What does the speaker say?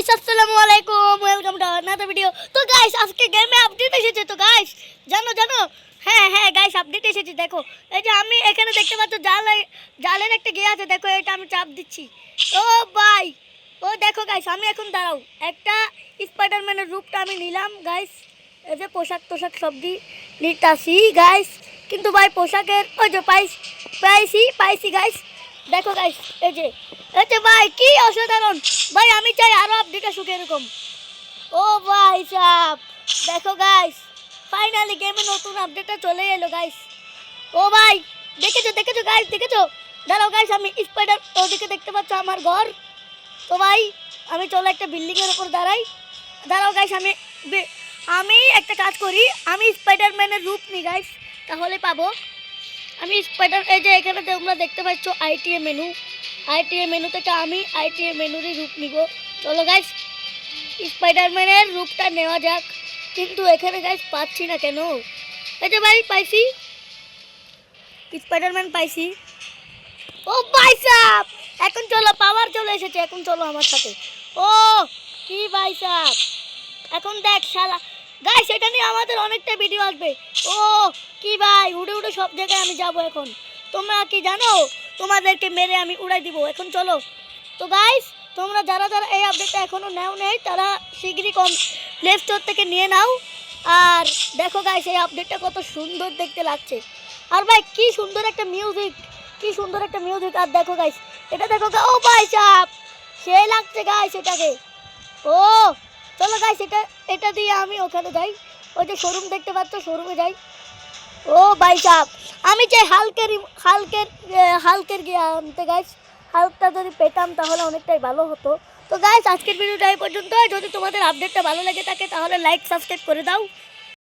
Guys আসসালামু আলাইকুম welcome to another video তো গাইস আজকে গেমে আপডেট এসেছে তো গাইস জানো জানো? হ্যাঁ হ্যাঁ গাইস আপডেট এসেছে, দেখো। এই যে আমি এখানে দেখতে পাচ্ছ, জালে, জালের একটা গে আছে, দেখো, এটা আমি চাপ দিচ্ছি। ও ভাই, ও দেখো গাইস আমি এখন দাঁড়াও। একটা স্পাইডারম্যানের রূপটা আমি নিলাম গাইস এই যে পোশাক তোশাক সব দি নিতাছি গাইস কিন্তু ভাই, পোশাকের, ওই যে পাইছি পাইছি পাইছি গাইস দেখো গাইস এই যে এই যে ভাই, কি অসাধারণ। ভাই, আমি চাই আরও আপডেট আসুক এরকম। ও ভাই সাপ দেখো গাইস ফাইনালি গেমে নতুন আপডেটটা চলে এলো গাইস ও ভাই, দেখেছ দেখেছ গাইস দেখেছ? দাঁড়াও গাইস আমি স্পাইডার ওদিকে দেখতে পাচ্ছ আমার ঘর। তো ভাই, আমি চলো একটা বিল্ডিংয়ের উপর দাঁড়াই। দাঁড়াও গাইস আমি আমি একটা কাজ করি, আমি স্পাইডারম্যানের রূপ নিই গাইস তাহলে পাবো। আমি স্পাইডার এই যে এখানে তোমরা দেখতে পাচ্ছ আইটিএ মেনু আইটিএ মেনু থেকে আমি আইটিএ মেনুরই রূপ নিব। চলো গাইস স্পাইডারম্যানের রূপটা নেওয়া যাক। কিন্তু এখানে গাইস পাচ্ছি না কেন? এই যে ভাই, পাইছি। স্পাইডারম্যান পাইছি। ও ভাই সাপ এখন চলো পাওয়ার চলে এসেছে। এখন চলো আমার সাথে। ও, কি ভাই সাপ এখন দেখ শালা। গাইস এটা নিয়ে আমাদের অনেকটা ভিডিও আসবে। ও, কি ভাই, উড়ে উড়ে সব জায়গায় আমি যাব এখন। তোমরা কি জানো? তোমাদেরকে মেরে আমি উড়াই দিব। এখন চলো। তো গাইস তোমরা যারা যারা এই আপডেটটা এখনও নেও নেই, তারা শীঘ্রই কম প্লে স্টোর থেকে নিয়ে নাও। আর দেখো গাইস এই আপডেটটা কত সুন্দর দেখতে লাগছে। আর ভাই, কি সুন্দর একটা মিউজিক কি সুন্দর একটা মিউজিক আর দেখো গাইস এটা দেখো ও ভাই সাপ সে লাগছে গাইস এটাকে। ও, চলো গাইস এটা এটা দিয়ে আমি ওখানে যাই। ওই যে শোরুম দেখতে পাচ্ছ শোরুমে যাই। ও ভাই সাহ আমি চাই হালকের হালকের হালকের গিয়ে আনতে গাইস হালকটা যদি পেতাম তাহলে অনেকটাই ভালো হতো। তো গাইস আজকের ভিডিওটা এই পর্যন্ত যদি তোমাদের আপডেটটা ভালো লেগে থাকে, তাহলে লাইক সাবস্ক্রাইব করে দাও।